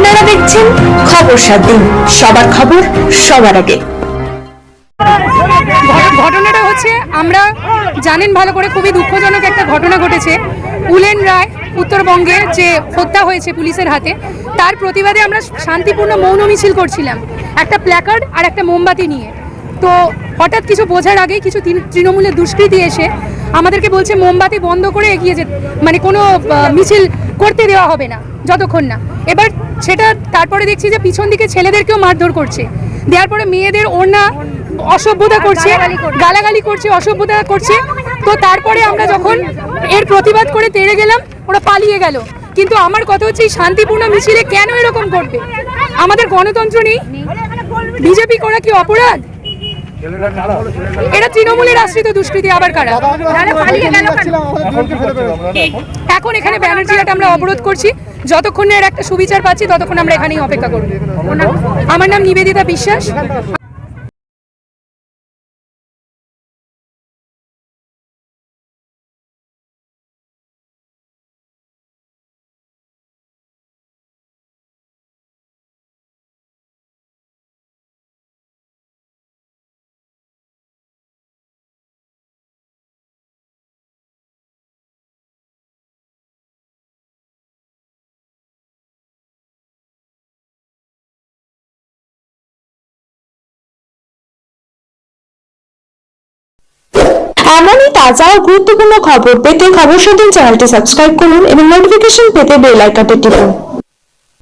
আপনারা দেখছেন খবর সাত দিন সবার খবর সবার আগে। ঘট- ঘটনাটা হচ্ছে, আমরা জানেন ভালো করে, খুবই দুঃখজনক একটা ঘটনা ঘটেছে। উলেন রায় উত্তরবঙ্গে যে হত্যা হয়েছে পুলিশের হাতে, তার প্রতিবাদে আমরা শান্তিপূর্ণ মৌন মিছিল করছিলাম। একটা প্ল্যাকার্ড আর একটা মোমবাতি নিয়ে। তো হঠাৎ কিছু বোঝার আগেই কিছু তৃণ- তৃণমূলের দুষ্কৃতী এসে আমাদেরকে বলছে, মোমবাতি বন্ধ করে এগিয়ে যেতে মানে কোনো মিছিল করতে দেওয়া হবে না, যতক্ষণ না। এবার সেটা তারপরে দেখছি যে পিছন দিকে ছেলেদেরকেও মারধর করছে। দেওয়ার পরে মেয়েদের ওড়না অসভ্যতা করছে গালাগালি করছে। অসভ্যতা করছে। তো তারপরে আমরা যখন এর প্রতিবাদ করে তেড়ে গেলাম ওরা পালিয়ে গেল। কিন্তু আমার কথা হচ্ছে এই শান্তিপূর্ণ মিছিলে কেন এরকম করবে আমাদের গণতন্ত্র নেই। বিজেপি করা কি অপরাধ? এরা তৃণমূলের আশ্রিত দুষ্কৃতী আবার কারা? তাহলে পালিয়ে গেল এখন এখানে ব্যানার্জিরাট আমরা অবরোধ করছি। যতক্ষণ না এর একটা সুবিচার পাচ্ছি ততক্ষণ আমরা এখানেই অপেক্ষা করব। আমার নাম নিবেদিতা বিশ্বাস। এমনই তাজা ও গুরুত্বপূর্ণ খবর পেতে খবর সদিন দিন চ্যানেলটি সাবস্ক্রাইব করুন এবং নোটিফিকেশন পেতে বেল আইকনটি টিপুন।